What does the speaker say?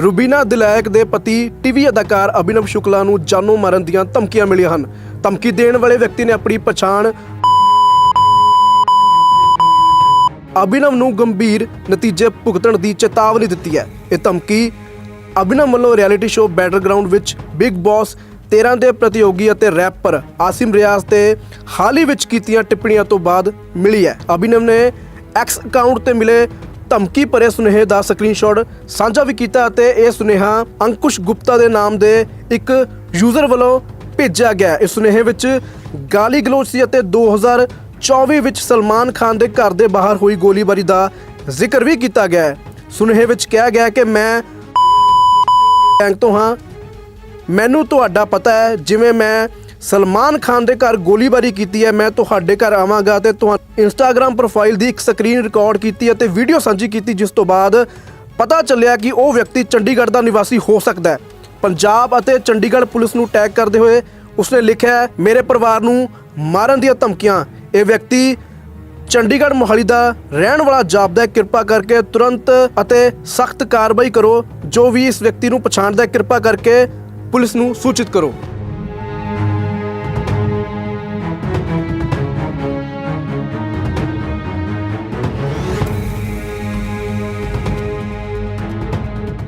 ਰੁਬੀਨਾ ਦਿਲਾਇਕ ਦੇ ਪਤੀ ਟੀਵੀ ਅਦਾਕਾਰ ਅਭਿਨਵ ਸ਼ੁਕਲਾ ਨੂੰ ਜਾਨੋਂ ਮਾਰਨ ਦੀਆਂ ਧਮਕੀਆਂ ਮਿਲੀਆਂ ਹਨ। ਧਮਕੀ ਦੇਣ ਵਾਲੇ ਵਿਅਕਤੀ ਨੇ ਆਪਣੀ ਪਛਾਣ ਅਭਿਨਵ ਨੂੰ ਗੰਭੀਰ ਨਤੀਜੇ ਭੁਗਤਣ ਦੀ ਚੇਤਾਵਨੀ ਦਿੱਤੀ ਹੈ। ਇਹ ਧਮਕੀ ਅਭਿਨਵ ਵੱਲੋਂ ਰਿਐਲਿਟੀ ਸ਼ੋਅ ਬੈਟਲਗ੍ਰਾਉਂਡ ਵਿੱਚ ਬਿਗ ਬੌਸ 13 ਦੇ ਪ੍ਰਤੀਯੋਗੀ ਅਤੇ ਰੈਪਰ ਆਸਿਮ ਰਿਆਜ਼ ਤੇ ਹਾਲ ਹੀ ਵਿੱਚ ਕੀਤੀਆਂ ਟਿੱਪਣੀਆਂ ਤੋਂ ਬਾਅਦ ਮਿਲੀ ਹੈ। ਅਭਿਨਵ ਨੇ ਐਕਸ ਅਕਾਊਂਟ ਤੇ ਮਿਲੇ ਧਮਕੀ ਭਰੇ ਸੁਨੇਹੇ ਦਾ ਸਕਰੀਨਸ਼ਾਟ ਸਾਂਝਾ ਵੀ ਕੀਤਾ ਅਤੇ ਇਹ ਸੁਨੇਹਾ ਅੰਕੁਸ਼ ਗੁਪਤਾ ਦੇ ਨਾਮ ਦੇ ਇੱਕ ਯੂਜ਼ਰ ਵੱਲੋਂ ਭੇਜਿਆ ਗਿਆ। ਇਸ ਸੁਨੇਹੇ ਵਿੱਚ ਗਾਲੀ ਗਲੋਚ ਸੀ ਅਤੇ 2024 ਵਿੱਚ ਸਲਮਾਨ ਖਾਨ ਦੇ ਘਰ ਦੇ ਬਾਹਰ ਹੋਈ ਗੋਲੀਬਾਰੀ ਦਾ ਜ਼ਿਕਰ ਵੀ ਕੀਤਾ ਗਿਆ ਹੈ। ਸੁਨੇਹੇ ਵਿੱਚ ਕਿਹਾ ਗਿਆ ਕਿ ਮੈਂ ਬੈਂਕ ਤੋਂ ਹਾਂ। ਮੈਨੂੰ ਤੁਹਾਡਾ ਪਤਾ ਹੈ, ਜਿਵੇਂ ਮੈਂ ਸਲਮਾਨ ਖਾਨ ਦੇ ਘਰ ਗੋਲੀਬਾਰੀ ਕੀਤੀ ਹੈ। ਮੈਂ ਤੁਹਾਡੇ ਘਰ ਆਵਾਂਗਾ ਤੇ ਤੁਹਾਨੂੰ ਇੰਸਟਾਗ੍ਰam ਪ੍ਰੋਫਾਈਲ ਦੀ ਇੱਕ ਸਕਰੀਨ ਰਿਕਾਰਡ ਕੀਤੀ ਅਤੇ ਵੀਡੀਓ ਸਾਂਝੀ ਕੀਤੀ, ਜਿਸ ਤੋਂ ਬਾਅਦ ਪਤਾ ਚੱਲਿਆ ਕਿ ਉਹ ਵਿਅਕਤੀ ਚੰਡੀਗੜ੍ਹ ਦਾ ਨਿਵਾਸੀ ਹੋ ਸਕਦਾ ਹੈ। ਪੰਜਾਬ ਅਤੇ ਚੰਡੀਗੜ੍ਹ ਪੁਲਿਸ ਨੂੰ ਟੈਗ ਕਰਦੇ ਹੋਏ ਉਸਨੇ ਲਿਖਿਆ ਮੇਰੇ ਪਰਿਵਾਰ ਨੂੰ ਮਾਰਨ ਦੀਆਂ ਧਮਕੀਆਂ। ਇਹ ਵਿਅਕਤੀ ਚੰਡੀਗੜ੍ਹ ਮੋਹਾਲੀ ਦਾ ਰਹਿਣ ਵਾਲਾ ਜਾਪਦਾ ਕਿਰਪਾ ਕਰਕੇ ਤੁਰੰਤ ਅਤੇ ਸਖਤ ਕਾਰਵਾਈ ਕਰੋ। ਜੋ ਵੀ ਇਸ ਵਿਅਕਤੀ ਨੂੰ ਪਛਾਣਦਾ ਕਿਰਪਾ ਕਰਕੇ ਪੁਲਿਸ ਨੂੰ ਸੂਚਿਤ ਕਰੋ।